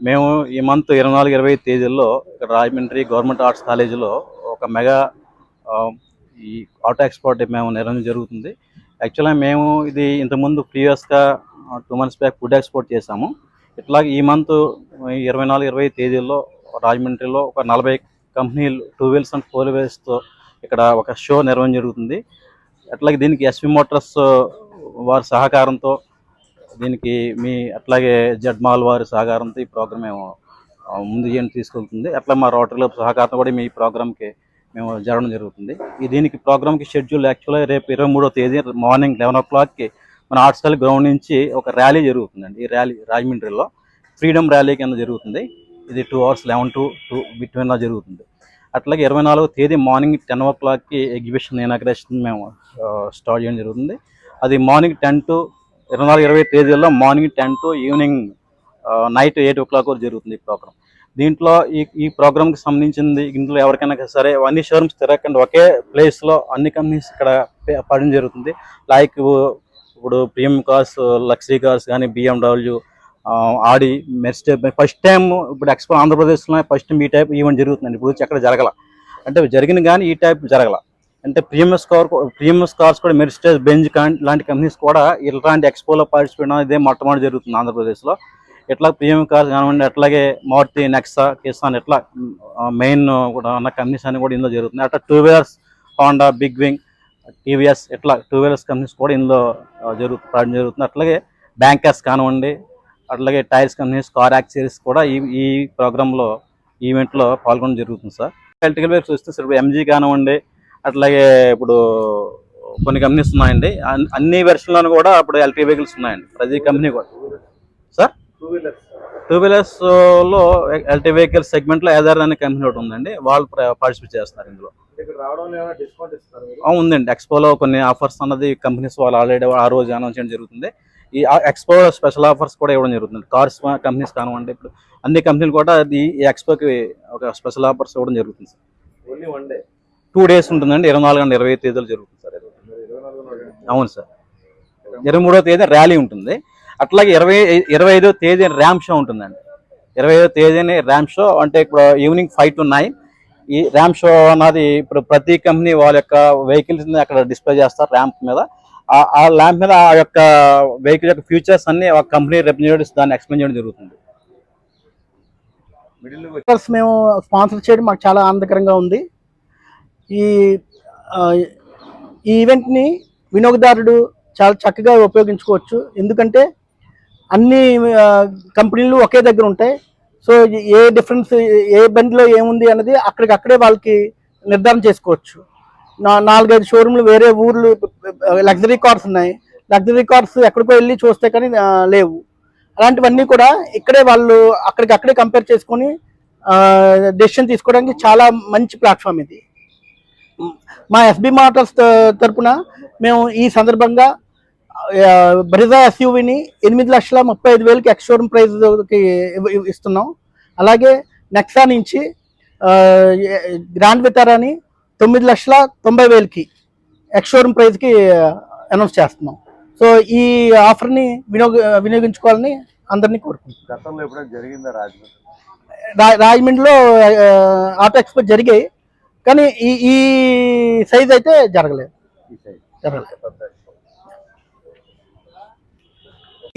మేము ఈ మంత్ ఇరవై నాలుగు ఇరవై తేదీల్లో ఇక్కడ రాజమండ్రి గవర్నమెంట్ ఆర్ట్స్ కాలేజీలో ఒక మెగా ఈ ఆటో ఎక్స్పోర్ట్ మేము నిర్వహణ జరుగుతుంది. యాక్చువల్గా మేము ఇది ఇంతకుముందు ప్రీవియస్గా two months back food export చేసాము ఇట్లాగే ఈ మంత్ ఇరవై నాలుగు ఇరవై తేదీల్లో రాజమండ్రిలో ఒక నలభై కంపెనీలు టూ వీల్స్ అండ్ ఫోర్ వీల్స్తో ఇక్కడ ఒక షో నిర్వహణ జరుగుతుంది. అట్లాగే దీనికి ఎస్వి మోటార్స్ వారి సహకారంతో దీనికి మీ అట్లాగే జడ్మాల్ వారి సహకారంతో ఈ ప్రోగ్రామ్ మేము ముందు చేయని తీసుకెళ్తుంది. అట్లా మా రోటరీ క్లబ్ సహకారం కూడా మీ ప్రోగ్రామ్కి మేము జరగడం జరుగుతుంది. ఈ దీనికి ప్రోగ్రామ్కి షెడ్యూల్ యాక్చువల్గా రేపు ఇరవై మూడో తేదీ మార్నింగ్ లెవెన్ ఓ క్లాక్కి మన ఆర్ట్స్ కాలేజ్ గ్రౌండ్ నుంచి ఒక ర్యాలీ జరుగుతుందండి. ఈ ర్యాలీ రాజమండ్రిలో ఫ్రీడమ్ ర్యాలీ కింద జరుగుతుంది. ఇది two hours eleven to two between జరుగుతుంది. అట్లాగే ఇరవై నాలుగో తేదీ మార్నింగ్ టెన్ ఓ క్లాక్కి ఎగ్జిబిషన్ ఇనాగ్రేషన్ మేము స్టార్ట్ చేయడం జరుగుతుంది. అది మార్నింగ్ టెన్ టు ఇరవై నాలుగు ఇరవై తేదీల్లో morning ten to evening night eight o'clock వరకు జరుగుతుంది ఈ ప్రోగ్రామ్ దీంట్లో ఈ ఈ ప్రోగ్రామ్కి సంబంధించింది ఇందులో ఎవరికైనా సరే అన్ని షోరూమ్స్ తిరగకుండా ఒకే ప్లేస్లో అన్ని కంపెనీస్ ఇక్కడ పే- పడడం జరుగుతుంది. లైక్ ఇప్పుడు ప్రీమియం కార్స్ లక్సరీ కార్స్ కానీ బిఎండబ్ల్యూ ఆడి మెర్స్టే ఫస్ట్ టైం ఇప్పుడు ఎక్స్పో ఆంధ్రప్రదేశ్లో ఫస్ట్ టైం ఈ టైప్ ఈవెంట్ జరుగుతుందండి. ఇప్పుడు అక్కడ జరగల. అంటే జరిగిన కానీ ఈ టైప్ జరగల. అంటే ప్రీమియస్ కార్ ప్రీమియస్ కార్స్ కూడా మెర్సిడెస్ బెంజ్ లాంటి కంపెనీస్ కూడా ఇలాంటి ఎక్స్పోలో పార్టిసిపేట్ అనేది ఇదే మొట్టమొదటి జరుగుతుంది ఆంధ్రప్రదేశ్లో. ఇట్లా ప్రీమియం కార్స్ కానివ్వండి అట్లాగే మారుతి నెక్సా కిసాన్ ఇట్లా మెయిన్ కూడా ఉన్న కంపెనీస్ అన్ని కూడా ఇందులో జరుగుతున్నాయి. అట్లా two wheelers Honda big wing TVS ఇట్లా టూ వీలర్స్ కంపెనీస్ కూడా ఇందులో జరుగు జరుగుతుంది అట్లాగే బ్యాంకర్స్ కానివ్వండి అట్లాగే టైర్స్ కంపెనీస్ కార్ యాక్సరీస్ కూడా ఈ ఈ ప్రోగ్రాంలో ఈవెంట్లో పాల్గొనడం జరుగుతుంది సార్. ఎలక్ట్రికల్ వెహికల్స్ వస్తే సార్ ఇప్పుడు ఎంజీ కానివ్వండి అట్లాగే ఇప్పుడు కొన్ని కంపెనీస్ ఉన్నాయండి. అన్- అన్ని వెర్షన్లోనూ కూడా ఇప్పుడు ఎలక్ట్రిక్ వెహికల్స్ ఉన్నాయండి. ప్రతి కంపెనీ కూడా. సార్ టూ వీలర్స్ టూ వీలర్స్లో ఎలక్ట్రిక్ వెహికల్ సెగ్మెంట్లో ఏదార్ అనే కంపెనీ ఒకటి ఉందండి. వాళ్ళు పార్టిసిపేట్ చేస్తున్నారు ఇందులో. ఉందండి. ఎక్స్పోలో కొన్ని ఆఫర్స్ అన్నది కంపెనీస్ వాళ్ళు ఆల్రెడీ ఆ రోజు అనౌన్స్ చేయడం జరుగుతుంది. ఈ ఎక్స్పో స్పెషల్ ఆఫర్స్ కూడా ఇవ్వడం జరుగుతుంది. కార్స్ కంపెనీస్ కానివ్వండి ఇప్పుడు అన్ని కంపెనీలు కూడా ఈ ఎక్స్పోకి ఒక స్పెషల్ ఆఫర్స్ ఇవ్వడం జరుగుతుంది sir only one day two days ఉంటుందండి ఇరవై నాలుగు అంటే ఇరవై తేదీలు జరుగుతుంది సార్ అవును సార్ ఇరవై మూడో తేదీ ర్యాలీ ఉంటుంది అట్లాగే ఇరవై ఇరవై ఐదో తేదీ ర్యామ్ షో ఉంటుందండి ఇరవై ఐదో తేదీని ర్యామ్ షో అంటే ఇప్పుడు ఈవినింగ్ ఫైవ్ టు నైన్ ఈ ర్యామ్ షో అన్నది ఇప్పుడు ప్రతి కంపెనీ వాళ్ళ యొక్క వెహికల్స్ అక్కడ డిస్ప్లే చేస్తారు ర్యాంప్ మీద ఆ- ల్యాంప్ మీద ఆ యొక్క వెహికల్ యొక్క ఫ్యూచర్స్ అన్ని ఒక కంపెనీ రిప్రజెంటేటివ్స్ దాన్ని ఎక్స్ప్లెయిన్ చేయడం జరుగుతుంది మేము స్పాన్సర్ చేయడం మాకు చాలా ఆనందకరంగా ఉంది ఈ ఈ ఈవెంట్ని వినియోగదారుడు చాలా చక్కగా ఉపయోగించుకోవచ్చు. ఎందుకంటే అన్ని కంపెనీలు ఒకే దగ్గర ఉంటాయి. సో ఏ డిఫరెన్స్ ఏ బండిలో ఏముంది అన్నది అక్కడికక్కడే వాళ్ళకి నిర్ధారణ చేసుకోవచ్చు. నా నాలుగైదు షోరూమ్లు వేరే ఊర్లు లగ్జరీ కార్స్ ఉన్నాయి. లగ్జరీ కార్స్ ఎక్కడికో వెళ్ళి చూస్తే కానీ లేవు. అలాంటివన్నీ కూడా ఇక్కడే వాళ్ళు అక్కడికక్కడే కంపేర్ చేసుకొని డెసిషన్ తీసుకోవడానికి చాలా మంచి ప్లాట్ఫామ్ ఇది. మా ఎస్బి మోటార్స్ తరపున మేము ఈ సందర్భంగా బ్రిజా ఎస్యూవిని ఎనిమిది లక్షల ముప్పై ఐదు వేలకి ఎక్స్ షోరూమ్ ప్రైజ్కి ఇస్తున్నాం. అలాగే నెక్సా నుంచి గ్రాండ్ వితారాని తొమ్మిది లక్షల తొంభై వేలకి ఎక్స్ షోరూమ్ ప్రైజ్కి అనౌన్స్ చేస్తున్నాం. సో ఈ ఆఫర్ని వినియోగ వినియోగించుకోవాలని అందరినీ కోరుకుంటున్నాం. గతంలో ఎప్పుడైనా జరిగిందా రాజమండ్రి రా- రాజమండ్రిలో ఆటో ఎక్స్పో జరిగాయి. కానీ ఈ ఈ సైజ్ అయితే జరగలేదు. ఈ జరగలేదు.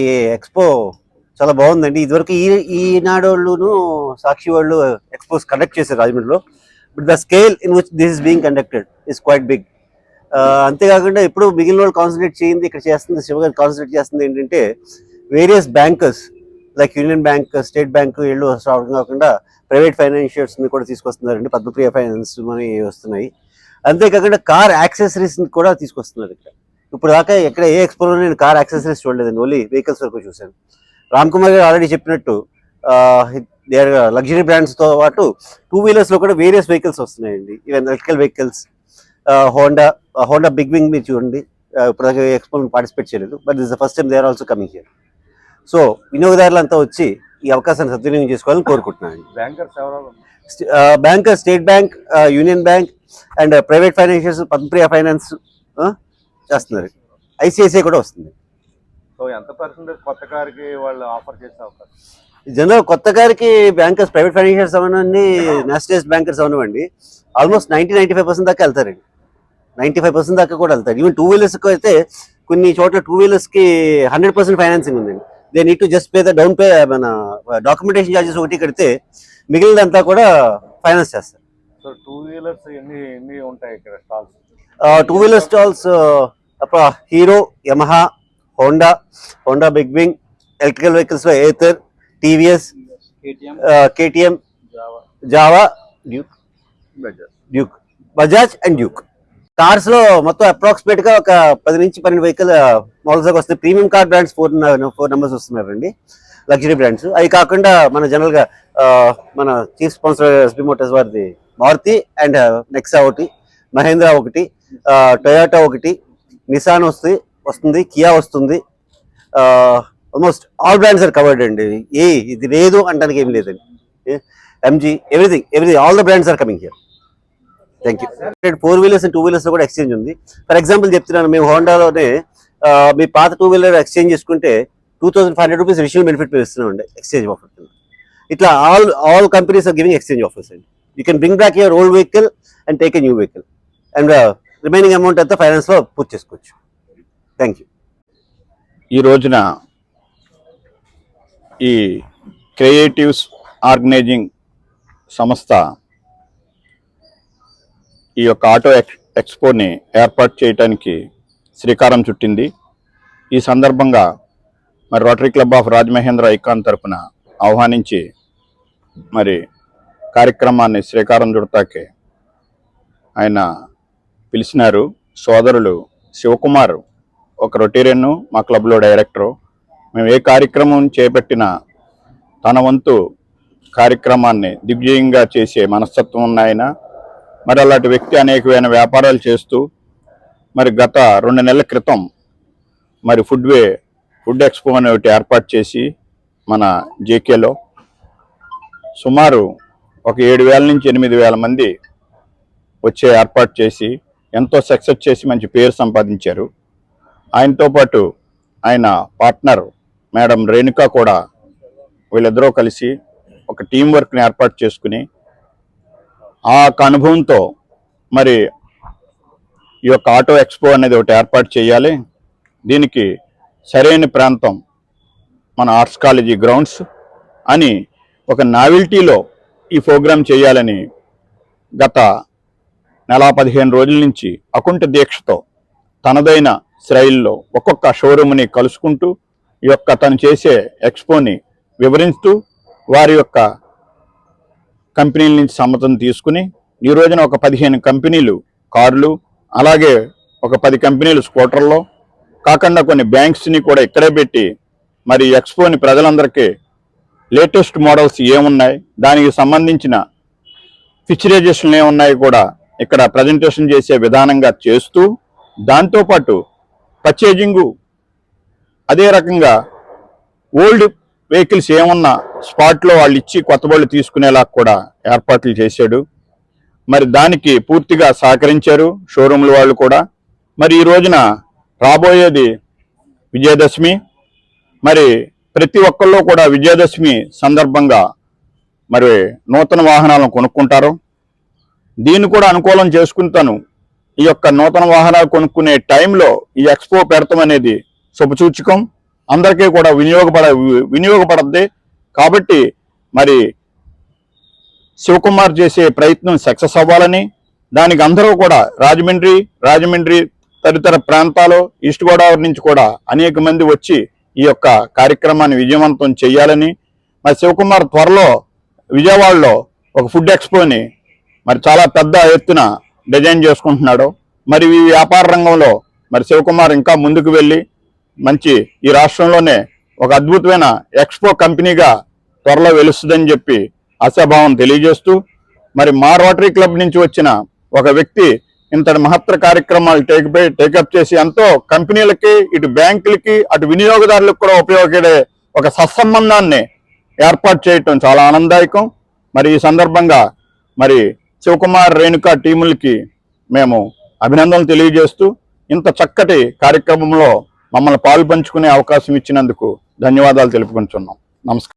ఈ ఎక్స్పో చాలా బాగుందండి. ఇదివరకు ఈ ఈనాడోళ్ళును సాక్షి వాళ్ళు ఎక్స్పోస్ కండక్ట్ చేశారు రాజమండ్రిలో. But the scale in which this is being conducted is quite big అంతేకాకుండా ఇప్పుడు మిగిలిన వాళ్ళు కాన్సన్ట్రేట్ చేయింది ఇక్కడ చేస్తుంది శివగారు కాన్సన్ట్రేట్ చేస్తుంది ఏంటంటే various bankers like Union Bank State Bank వీళ్ళు రావడం కాకుండా ప్రైవేట్ ఫైనాన్షియల్స్ని కూడా తీసుకొస్తున్నారండి. పద్మప్రియ ఫైనాన్స్ అని వస్తున్నాయి. అంతేకాకుండా కార్ యాక్సెసరీస్ కూడా తీసుకొస్తున్నారు ఇక్కడ. ఇప్పుడు దాకా ఎక్కడ ఏ ఎక్స్పోలో నేను కార్ యాక్సెసరీస్ చూడలేదండి. ఓన్లీ వెహికల్స్ వరకు చూశాను. రామ్ కుమార్ గారు ఆల్రెడీ చెప్పినట్టు లగ్జరీ బ్రాండ్స్తో పాటు టూ వీలర్స్లో కూడా వేరియస్ వెహికల్స్ వస్తున్నాయండి. Even electrical vehicles Honda Honda big wing మీరు చూడండి. ఇప్పుడు దాకా ఎక్స్పోలో పార్టిసిపేట్ చేయలేదు. But this the first time they are also coming here. So వినియోగదారులంతా వచ్చి ఈ అవకాశాన్ని సద్వినియోగం చేసుకోవాలని కోరుకుంటున్నాను. బ్యాంకర్స్ ఎవరు bank State Bank Union Bank and private financials Padmapriya finance చేస్తున్నారు. ఐసిఐసిఐ కూడా వస్తుంది. సో ఎంత పర్సెంటేజ్ కొత్త కార్కి వాళ్ళు ఆఫర్ చేసే అవకాశం? జనరల్ కొత్త గారికి బ్యాంకర్స్ ప్రైవేట్ ఫైనాన్షియల్స్ అవనండి నేషనలైజ్డ్ బ్యాంకర్స్ అవనివ్వండి almost ninety ninety five percent దాకా వెళ్తారండి. నైన్టీ ఫైవ్ పర్సెంట్ దాకా కూడా వెళ్తారు. ఈవెన్ టూ వీలర్స్కి అయితే కొన్ని చోట్ల టూ వీలర్స్కి హండ్రెడ్ పర్సెంట్ ఫైనాన్సింగ్ ఉందండి. They need to just pay the down pay మన డాక్యుమెంటేషన్ ఛార్జెస్ ఒకటి కడితే మిగిలినంతా కూడా ఫైనాన్స్ చేస్తారు. సో టూ వీలర్స్ ఎన్ని ఎన్ని ఉంటాయి ఇక్కడ stalls two wheeler stalls Hero Yamaha Honda Honda big wing electrical vehicles Ather TVS KTM Jawa Duke Duke Bajaj and Duke కార్స్లో మొత్తం అప్రాక్సిమేట్గా ఒక పది నుంచి పన్నెండు వెహికల్ మోడల్స్ దాకా వస్తాయి premium car brands four four numbers వస్తున్నారండి లగ్జరీ బ్రాండ్స్ అవి కాకుండా మన జనరల్గా మన చీఫ్ స్పాన్సర్ ఎస్బి మోటార్స్ వారిది మారుతి అండ్ నెక్సా ఒకటి మహేంద్ర ఒకటి టొయాటో ఒకటి నిసాన్ వస్తుంది వస్తుంది కియా వస్తుంది. Almost all brands are covered అండి. ఏ ఇది లేదు అంటానికి ఏం లేదండి MG everything everything all the brands are coming here thank you four wheelers and two వీలర్స్లో కూడా ఎక్స్చేంజ్ ఉంది. ఫర్ ఎగ్జాంపుల్ చెప్తున్నాను మేము హోండాలోనే మీ పాత టూ వీలర్ ఎక్స్చేంజ్ చేసుకుంటే two thousand five hundred rupees additional benefit మీరు ఇస్తున్నామండి ఎక్స్చేంజ్ ఆఫర్ ఇట్లా all all companies are giving exchange offers అండి. You can bring back your old vehicle and take a new vehicle and remaining amount అంతా ఫైనాన్స్లో పూర్తి చేసుకోవచ్చు. Thank you ఈ రోజున ఈ క్రియేటివ్స్ ఆర్గనైజింగ్ సంస్థ ఈ యొక్క ఆటో ఎక్స్ ఎక్స్పోని ఏర్పాటు చేయడానికి శ్రీకారం చుట్టింది. ఈ సందర్భంగా మరి Rotary Club of Rajamahendra Icon తరపున ఆహ్వానించి మరి కార్యక్రమాన్ని శ్రీకారం చుడతాకే ఆయన పిలిచినారు. సోదరులు శివకుమార్ ఒక రొటీరియన్ మా క్లబ్లో డైరెక్టరు. మేము ఏ కార్యక్రమం చేపట్టినా తన వంతు కార్యక్రమాన్ని దిగ్విజయంగా చేసే మనస్తత్వం ఉన్న ఆయన. మరి అలాంటి వ్యక్తి అనేకమైన వ్యాపారాలు చేస్తూ మరి గత రెండు నెలల క్రితం మరి ఫుడ్వే ఫుడ్ ఎక్స్పో అనే ఒకటి ఏర్పాటు చేసి మన జేకేలో సుమారు ఒక ఏడు వేల నుంచి ఎనిమిది వేల మంది వచ్చే ఏర్పాటు చేసి ఎంతో సక్సెస్ చేసి మంచి పేరు సంపాదించారు. ఆయనతో పాటు ఆయన పార్ట్నర్ మేడం రేణుక కూడా వీళ్ళిద్దరూ కలిసి ఒక టీం వర్క్ని ఏర్పాటు చేసుకుని ఆ యొక్క అనుభవంతో మరి ఈ యొక్క ఆటో ఎక్స్పో అనేది ఒకటి ఏర్పాటు చేయాలి. దీనికి సరైన ప్రాంతం మన ఆర్ట్స్ కాలేజీ గ్రౌండ్స్ అని ఒక నావిల్టీలో ఈ ప్రోగ్రాం చేయాలని గత నెల పదిహేను రోజుల నుంచి అకుంఠ దీక్షతో తనదైన శైలిలో ఒక్కొక్క షోరూమ్ని కలుసుకుంటూ ఈ యొక్క తను చేసే ఎక్స్పోని వివరిస్తూ వారి యొక్క కంపెనీల నుంచి సమ్మతం తీసుకుని ఈ రోజున ఒక పదిహేను కంపెనీలు కార్లు అలాగే ఒక పది కంపెనీలు స్కూటర్లో కాకుండా కొన్ని బ్యాంక్స్ని కూడా ఇక్కడే పెట్టి మరి ఎక్స్పోని ప్రజలందరికీ లేటెస్ట్ మోడల్స్ ఏమున్నాయి దానికి సంబంధించిన ఫిచరైజేషన్లు ఏమున్నాయి కూడా ఇక్కడ ప్రజెంటేషన్ చేసే విధానంగా చేస్తూ దాంతోపాటు పర్చేజింగు అదే రకంగా ఓల్డ్ వెహికల్స్ ఏమన్నా స్పాట్లో వాళ్ళు ఇచ్చి కొత్త వాళ్ళు తీసుకునేలా కూడా ఏర్పాట్లు చేశాడు. మరి దానికి పూర్తిగా సహకరించారు షోరూమ్ల వాళ్ళు కూడా. మరి ఈ రోజున రాబోయేది విజయదశమి. మరి ప్రతి ఒక్కళ్ళు కూడా విజయదశమి సందర్భంగా మరి నూతన వాహనాలను కొనుక్కుంటారు. దీన్ని కూడా అనుకూలం చేసుకుంటాను. ఈ యొక్క నూతన వాహనాలు కొనుక్కునే టైంలో ఈ ఎక్స్పో పెడతాం అనేది శుభసూచకం. అందరికీ కూడా వినియోగపడ వినియోగపడద్ది. కాబట్టి మరి శివకుమార్ చేసే ప్రయత్నం సక్సెస్ అవ్వాలని దానికి అందరూ కూడా రాజమండ్రి రాజమండ్రి తదితర ప్రాంతాలు ఈస్ట్ గోదావరి నుంచి కూడా అనేక మంది వచ్చి ఈ యొక్క కార్యక్రమాన్ని విజయవంతం చేయాలని మరి శివకుమార్ త్వరలో విజయవాడలో ఒక ఫుడ్ ఎక్స్పోని మరి చాలా పెద్ద ఎత్తున డిజైన్ చేసుకుంటున్నాడు. మరి ఈ వ్యాపార రంగంలో మరి శివకుమార్ ఇంకా ముందుకు వెళ్ళి మంచి ఈ రాష్ట్రంలోనే ఒక అద్భుతమైన ఎక్స్పో కంపెనీగా త్వరలో వెలుస్తుందని చెప్పి ఆశాభావం తెలియజేస్తూ మరి మా రోటరీ క్లబ్ నుంచి వచ్చిన ఒక వ్యక్తి ఇంతటి మహత్తర కార్యక్రమాలు టేక్ టేకప్ చేసి ఎంతో కంపెనీలకి ఇటు బ్యాంకులకి అటు వినియోగదారులకు కూడా ఉపయోగపడే ఒక సత్సంబంధాన్ని ఏర్పాటు చేయటం చాలా ఆనందదాయకం. మరి ఈ సందర్భంగా మరి శివకుమార్ రేణుక టీములకి మేము అభినందనలు తెలియజేస్తూ ఇంత చక్కటి కార్యక్రమంలో మమ్మల్ని పాలు పంచుకునే అవకాశం ఇచ్చినందుకు ధన్యవాదాలు తెలుపుకుంటున్నాం. నమస్కారం.